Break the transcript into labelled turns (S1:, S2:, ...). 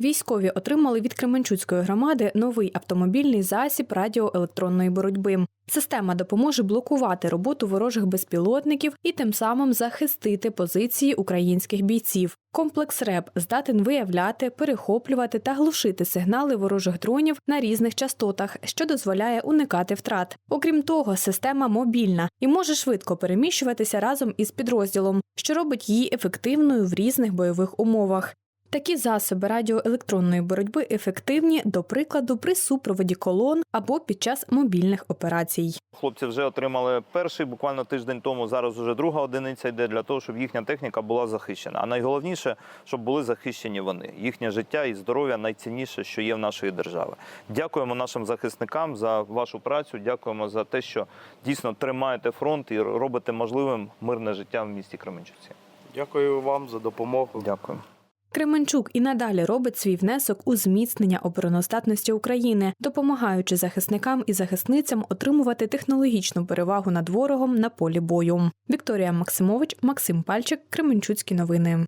S1: Військові отримали від Кременчуцької громади новий автомобільний засіб радіоелектронної боротьби. Система допоможе блокувати роботу ворожих безпілотників і тим самим захистити позиції українських бійців. Комплекс РЕП здатен виявляти, перехоплювати та глушити сигнали ворожих дронів на різних частотах, що дозволяє уникати втрат. Окрім того, система мобільна і може швидко переміщуватися разом із підрозділом, що робить її ефективною в різних бойових умовах. Такі засоби радіоелектронної боротьби ефективні, до прикладу, при супроводі колон або під час мобільних операцій.
S2: Хлопці вже отримали перший буквально тиждень тому. Зараз вже друга одиниця йде для того, щоб їхня техніка була захищена. А найголовніше, щоб були захищені вони. Їхнє життя і здоров'я найцінніше, що є в нашої держави. Дякуємо нашим захисникам за вашу працю. Дякуємо за те, що дійсно тримаєте фронт і робите можливим мирне життя в місті Кременчуці.
S3: Дякую вам за допомогу.
S2: Дякую.
S1: Кременчук і надалі робить свій внесок у зміцнення обороноздатності України, допомагаючи захисникам і захисницям отримувати технологічну перевагу над ворогом на полі бою. Вікторія Максимович, Максим Пальчик, Кременчуцькі новини.